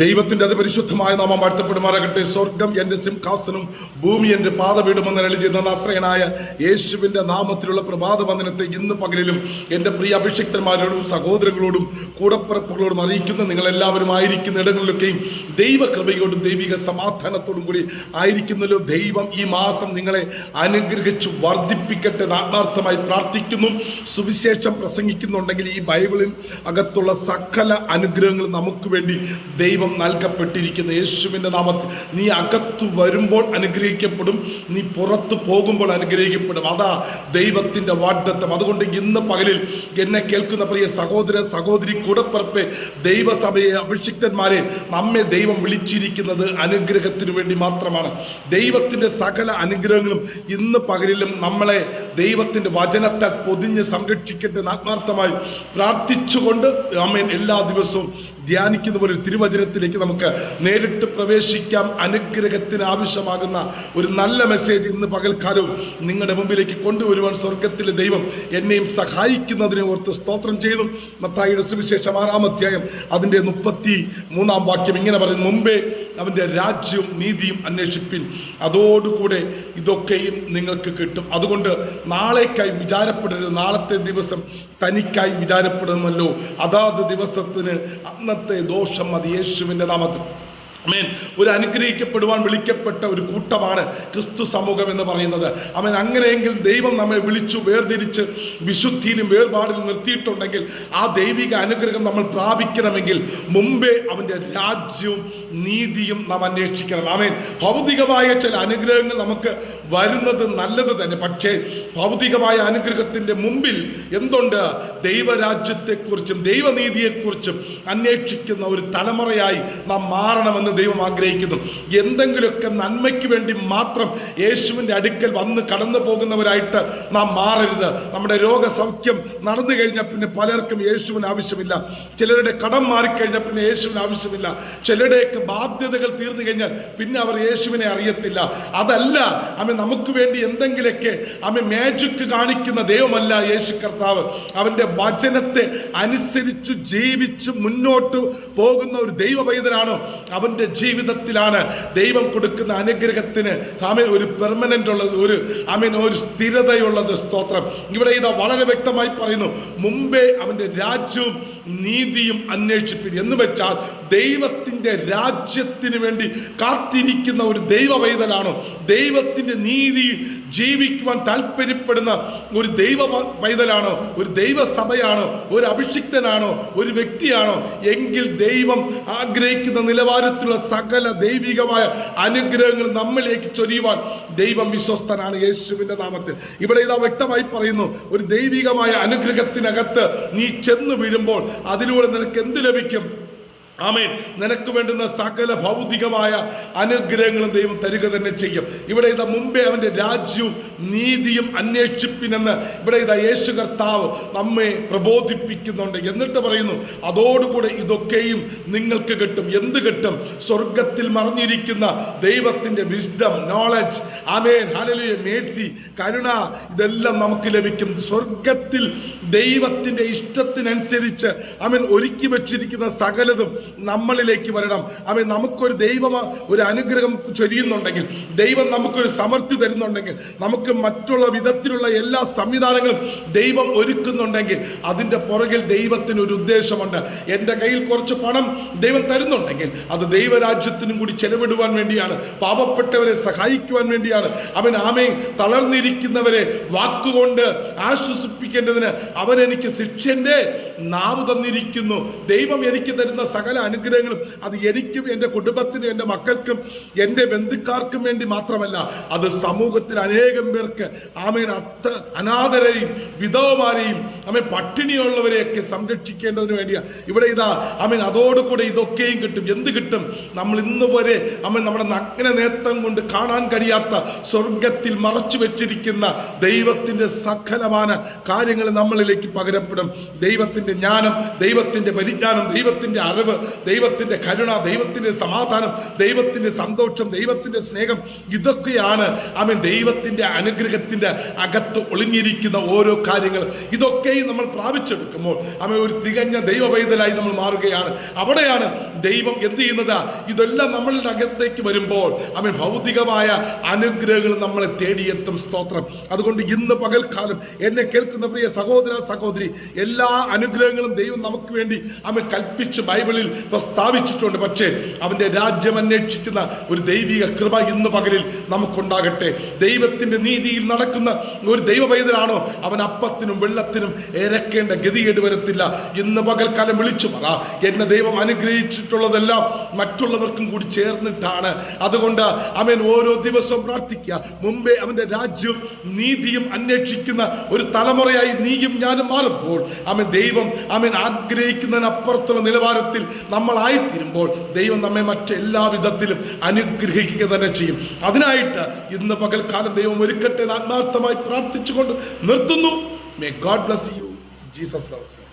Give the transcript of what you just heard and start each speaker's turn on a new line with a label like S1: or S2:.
S1: ദൈവത്തിന്റെ അതിപരിശുദ്ധമായ നാമം വാഴ്ത്തപ്പെടുമാറാകട്ടെ. സ്വർഗം എന്റെ സിംഹാസനും ഭൂമി എന്റെ പാതവീടുമെന്ന് എഴുതി ചെയ്യുന്ന നാശ്രയനായ യേശുവിന്റെ നാമത്തിലുള്ള പ്രഭാത വന്ദനത്തെ ഇന്ന് പകലിലും എന്റെ പ്രിയ അഭിഷിക്തന്മാരോടും സഹോദരങ്ങളോടും കൂടപ്പിറപ്പുകളോടും അറിയിക്കുന്ന നിങ്ങളെല്ലാവരും ആയിരിക്കുന്ന ഇടങ്ങളിലൊക്കെയും ദൈവകൃപയോടും ദൈവിക സമാധാനത്തോടും കൂടി ആയിരിക്കുന്നല്ലോ ദൈവം ഈ മാസം നിങ്ങളെ അനുഗ്രഹിച്ച് വർദ്ധിപ്പിക്കട്ടെ ആത്മാർത്ഥമായി പ്രാർത്ഥിക്കുന്നു. സുവിശേഷം പ്രസംഗിക്കുന്നുണ്ടെങ്കിൽ ഈ ബൈബിളിൽ അകത്തുള്ള സകല അനുഗ്രഹങ്ങൾ നമുക്ക് വേണ്ടി ദൈവം നൽകപ്പെട്ടിരിക്കുന്ന യേശുവിന്റെ നാമത്തിൽ നീ അകത്ത് വരുമ്പോൾ അനുഗ്രഹിക്കപ്പെടും നീ പുറത്ത് പോകുമ്പോൾ അനുഗ്രഹിക്കപ്പെടും. അതാ ദൈവത്തിന്റെ വാഗ്ദത്തം. അതുകൊണ്ട് ഇന്ന് പകലിൽ എന്നെ കേൾക്കുന്ന പ്രിയ സഹോദര സഹോദരി കൂടപ്പിറപ്പെ ദൈവസഭയെ അഭിഷിക്തന്മാരെ നമ്മെ ദൈവം വിളിച്ചിരിക്കുന്നത് അനുഗ്രഹത്തിനു വേണ്ടി മാത്രമാണ്. ദൈവത്തിന്റെ സകല അനുഗ്രഹങ്ങളും ഇന്ന് പകലിലും നമ്മളെ ദൈവത്തിന്റെ വചനത്താൽ പൊതിഞ്ഞ് സംരക്ഷിക്കട്ടെ ആത്മാർത്ഥമായി പ്രാർത്ഥിച്ചുകൊണ്ട് അമ്മ എല്ലാ ദിവസവും ധ്യാനിക്കുന്ന പോലെ ഒരു തിരുവചനത്തിലേക്ക് നമുക്ക് നേരിട്ട് പ്രവേശിക്കാം. അനുഗ്രഹത്തിന് ആവശ്യമാകുന്ന ഒരു നല്ല മെസ്സേജ് ഇന്ന് പകൽക്കാലവും നിങ്ങളുടെ മുമ്പിലേക്ക് കൊണ്ടുവരുവാൻ സ്വർഗത്തിലെ ദൈവം എന്നെയും സഹായിക്കുന്നതിനെ ഓർത്ത് സ്തോത്രം ചെയ്തു മത്തായിയുടെ സുവിശേഷം ആറാം അധ്യായം അതിന്റെ മുപ്പത്തി മൂന്നാം വാക്യം ഇങ്ങനെ പറയുന്നു. മുമ്പേ അവന്റെ രാജ്യവും നീതിയും അന്വേഷിപ്പിൻ. അതോടുകൂടെ ഇതൊക്കെയും നിങ്ങൾക്ക് കിട്ടും. അതുകൊണ്ട് നാളേക്കായി വിചാരപ്പെടരുത്. നാളത്തെ ദിവസം തനിക്കായി വിചാരപ്പെടണമല്ലോ. അതാത് ദിവസത്തിന് അന്നത്തെ ദോഷം അത് യേശുവിന്റെ നാമത്തിൽ. അമേൻ ഒരു അനുഗ്രഹിക്കപ്പെടുവാൻ വിളിക്കപ്പെട്ട ഒരു കൂട്ടമാണ് ക്രിസ്തു സമൂഹം എന്ന് പറയുന്നത്. അവൻ അങ്ങനെയെങ്കിൽ ദൈവം നമ്മെ വിളിച്ചു വേർതിരിച്ച് വിശുദ്ധിയിലും വേർപാടിലും നിർത്തിയിട്ടുണ്ടെങ്കിൽ ആ ദൈവിക അനുഗ്രഹം നമ്മൾ പ്രാപിക്കണമെങ്കിൽ മുമ്പേ അവന്റെ രാജ്യവും നീതിയും നാം അന്വേഷിക്കണം. ആമേൻ. ഭൗതികമായ ചില അനുഗ്രഹങ്ങൾ നമുക്ക് വരുന്നത് നല്ലത് തന്നെ. പക്ഷേ ഭൗതികമായ അനുഗ്രഹത്തിന്റെ മുമ്പിൽ എന്തുണ്ട്? ദൈവരാജ്യത്തെക്കുറിച്ചും ദൈവനീതിയെക്കുറിച്ചും അന്വേഷിക്കുന്ന ഒരു തലമുറയായി നാം മാറണമെന്ന് ദൈവം ആഗ്രഹിക്കുന്നു. എന്തെങ്കിലുമൊക്കെ നന്മയ്ക്ക് വേണ്ടി മാത്രം യേശുവിന്റെ അടുക്കൽ വന്ന് കടന്നു പോകുന്നവരായിട്ട് നാം മാറരുത്. നമ്മുടെ രോഗസൗഖ്യം നടന്നു കഴിഞ്ഞാൽ പിന്നെ പലർക്കും യേശുവിന് ആവശ്യമില്ല. ചിലരുടെ കടം മാറിക്കഴിഞ്ഞാൽ പിന്നെ യേശുവിന് ആവശ്യമില്ല. ചിലരുടെയൊക്കെ ബാധ്യതകൾ തീർന്നു കഴിഞ്ഞാൽ പിന്നെ അവർ യേശുവിനെ അറിയത്തില്ല. അതല്ല അമ്മ നമുക്ക് വേണ്ടി എന്തെങ്കിലുമൊക്കെ അമ്മ മാജിക്ക് കാണിക്കുന്ന ദൈവമല്ല യേശു കർത്താവ്. അവന്റെ വചനത്തെ അനുസരിച്ചു ജീവിച്ചു മുന്നോട്ട് പോകുന്ന ഒരു ദൈവ പൈതലാണ് അവന്റെ ജീവിതത്തിലാണ് ദൈവം കൊടുക്കുന്ന അനുഗ്രഹത്തിന്. ആമൻ. ഒരു പെർമനന്റ് ഉള്ളത് ഒരു ആമൻ ഒരു സ്ഥിരതയുള്ളത് സ്തോത്രം. ഇവിടെ ഇതാ വളരെ വ്യക്തമായി പറയുന്നു മുമ്പേ അവന്റെ രാജ്യവും നീതിയും അന്വേഷിപ്പിൻ. എന്ന് വെച്ചാൽ ദൈവത്തിന്റെ രാജ്യത്തിന് വേണ്ടി കാത്തിരിക്കുന്ന ഒരു ദൈവ പൈതലാണോ ദൈവത്തിന്റെ നീതി ജീവിക്കുവാൻ താല്പര്യപ്പെടുന്ന ഒരു ദൈവ പൈതലാണോ ഒരു ദൈവസഭയാണോ? ഒരു അഭിഷിക്തനാണോ? ഒരു വ്യക്തിയാണോ? എങ്കിൽ ദൈവം ആഗ്രഹിക്കുന്ന നിലവാരത്തിലുള്ള സകല ദൈവികമായ അനുഗ്രഹങ്ങൾ നമ്മളിലേക്ക് ചൊരിയുവാൻ ദൈവം വിശ്വസ്തനാണ് യേശുവിന്റെ നാമത്തിൽ. ഇവിടെ ഇതാ വ്യക്തമായി പറയുന്നു ഒരു ദൈവികമായ അനുഗ്രഹത്തിനകത്ത് നീ ചെന്ന് വീഴുമ്പോൾ അതിലൂടെ നിനക്ക് എന്ത് ലഭിക്കും? ആമേൻ. നിനക്ക് വേണ്ടുന്ന സകല ഭൗതികമായ അനുഗ്രഹങ്ങളും ദൈവം തരിക തന്നെ ചെയ്യും. ഇവിടെ ഇതാ മുമ്പേ അവന്റെ രാജ്യവും നീതിയും അന്വേഷിപ്പിനെന്ന് ഇവിടെ ഇതാ യേശു കർത്താവ് നമ്മെ പ്രബോധിപ്പിക്കുന്നുണ്ട്. എന്നിട്ട് പറയുന്നു അതോടുകൂടെ ഇതൊക്കെയും നിങ്ങൾക്ക് കിട്ടും. എന്ത് കിട്ടും? സ്വർഗത്തിൽ മറിഞ്ഞിരിക്കുന്ന ദൈവത്തിന്റെ wisdom knowledge amen. Hallelujah mercy കരുണ ഇതെല്ലാം നമുക്ക് ലഭിക്കും. സ്വർഗത്തിൽ ദൈവത്തിന്റെ ഇഷ്ടത്തിനനുസരിച്ച് അവൻ ഒരുക്കി വച്ചിരിക്കുന്ന സകലതും നമ്മളിലേക്ക് വരണം. അവൻ നമുക്കൊരു ദൈവ ഒരു അനുഗ്രഹം ചൊരിയുന്നുണ്ടെങ്കിൽ ദൈവം നമുക്കൊരു സമൃദ്ധി തരുന്നുണ്ടെങ്കിൽ നമുക്ക് മറ്റുള്ള വിധത്തിലുള്ള എല്ലാ സംവിധാനങ്ങളും ദൈവം ഒരുക്കുന്നുണ്ടെങ്കിൽ അതിന്റെ പുറകിൽ ദൈവത്തിന് ഒരു ഉദ്ദേശമുണ്ട്. എന്റെ കയ്യിൽ കുറച്ച് പണം ദൈവം തരുന്നുണ്ടെങ്കിൽ അത് ദൈവരാജ്യത്തിനും കൂടി ചെലവിടുവാൻ വേണ്ടിയാണ് പാവപ്പെട്ടവരെ സഹായിക്കുവാൻ വേണ്ടിയാണ്. അവൻ ആമേ തളർന്നിരിക്കുന്നവരെ വാക്കുകൊണ്ട് ആശ്വസിപ്പിക്കേണ്ടതിന് അവൻ എനിക്ക് ശിക്ഷന്റെ നാവ് തന്നിരിക്കുന്നു. ദൈവം എനിക്ക് തരുന്ന സകല അനുഗ്രഹങ്ങളും അത് എനിക്കും എന്റെ കുടുംബത്തിനും എന്റെ മക്കൾക്കും എന്റെ ബന്ധുക്കാർക്കും വേണ്ടി മാത്രമല്ല അത് സമൂഹത്തിൽ അനേകം പേർക്ക് ആമേൻ അത്ത അനാഥരെയും വിധവമാരെയും ആമേ പട്ടിണിയുള്ളവരെയൊക്കെ സംരക്ഷിക്കേണ്ടതിന് വേണ്ടിയാണ് ഇവിടെ ഇതാ ആമേൻ അതോടുകൂടെ ഇതൊക്കെയും കിട്ടും. എന്ത് കിട്ടും? നമ്മൾ ഇന്ന് വരെ ആമേൻ നമ്മുടെ നഗ്ന നേത്രം കൊണ്ട് കാണാൻ കഴിയാത്ത സ്വർഗത്തിൽ മറച്ചു വെച്ചിരിക്കുന്ന ദൈവത്തിന്റെ സകലമായ കാര്യങ്ങൾ നമ്മളിലേക്ക് പകരപ്പെടും. ദൈവത്തിന്റെ ജ്ഞാനം ദൈവത്തിന്റെ പരിജ്ഞാനം ദൈവത്തിന്റെ അറിവ് ദൈവത്തിന്റെ കരുണ ദൈവത്തിന്റെ സമാധാനം ദൈവത്തിന്റെ സന്തോഷം ദൈവത്തിന്റെ സ്നേഹം ഇതൊക്കെയാണ് അവൻ ദൈവത്തിന്റെ അനുഗ്രഹത്തിന്റെ അകത്ത് ഒളിഞ്ഞിരിക്കുന്ന ഓരോ കാര്യങ്ങൾ. ഇതൊക്കെയും നമ്മൾ പ്രാപിച്ചെടുക്കുമ്പോൾ അവൻ ഒരു തികഞ്ഞ ദൈവവൈതലായി നമ്മൾ മാറുകയാണ്. അവിടെയാണ് ദൈവം എന്ത് ചെയ്യുന്നത്? ഇതെല്ലാം നമ്മളുടെ അകത്തേക്ക് വരുമ്പോൾ അവൻ ഭൗതികമായ അനുഗ്രഹങ്ങൾ നമ്മളെ തേടിയെത്തും സ്തോത്രം. അതുകൊണ്ട് ഇന്ന് പകൽക്കാലം എന്നെ കേൾക്കുന്ന പ്രിയ സഹോദര സഹോദരി എല്ലാ അനുഗ്രഹങ്ങളും ദൈവം നമുക്ക് വേണ്ടി അവൻ കൽപ്പിച്ച് ബൈബിളിൽ പ്രസ്താവിച്ചിട്ടുണ്ട്. പക്ഷേ അവന്റെ രാജ്യം അന്വേഷിക്കുന്ന ഒരു ദൈവിക കൃപ ഇന്ന് പകലിൽ നമുക്കുണ്ടാകട്ടെ. ദൈവത്തിന്റെ നീതിയിൽ നടക്കുന്ന ഒരു ദൈവ പൈതലാണോ അവൻ അപ്പത്തിനും വെള്ളത്തിനും ഇരക്കേണ്ട ഗതികേട് വരത്തില്ല. ഇന്ന് പകൽക്കാലം വിളിച്ചു പറ. എന്നെ ദൈവം അനുഗ്രഹിച്ചിട്ടുള്ളതെല്ലാം മറ്റുള്ളവർക്കും കൂടി ചേർന്നിട്ടാണ്. അതുകൊണ്ട് അവൻ ഓരോ ദിവസവും പ്രാർത്ഥിക്കുക. മുമ്പേ അവന്റെ രാജ്യവും നീതിയും അന്വേഷിക്കുന്ന ഒരു തലമുറയായി നീയും ഞാനും മാറുമ്പോൾ അവൻ ദൈവം അവൻ ആഗ്രഹിക്കുന്നതിനപ്പുറത്തുള്ള നിലവാരത്തിൽ നമ്മളായിത്തീരുമ്പോൾ ദൈവം നമ്മെ മറ്റെല്ലാ വിധത്തിലും അനുഗ്രഹിക്കുക തന്നെ ചെയ്യും. അതിനായിട്ട് ഇന്ന് പകൽക്കാലം ദൈവം ഒരുക്കട്ടെ ആത്മാർത്ഥമായി പ്രാർത്ഥിച്ചുകൊണ്ട് നിർത്തുന്നു. May God bless you Jesus loves you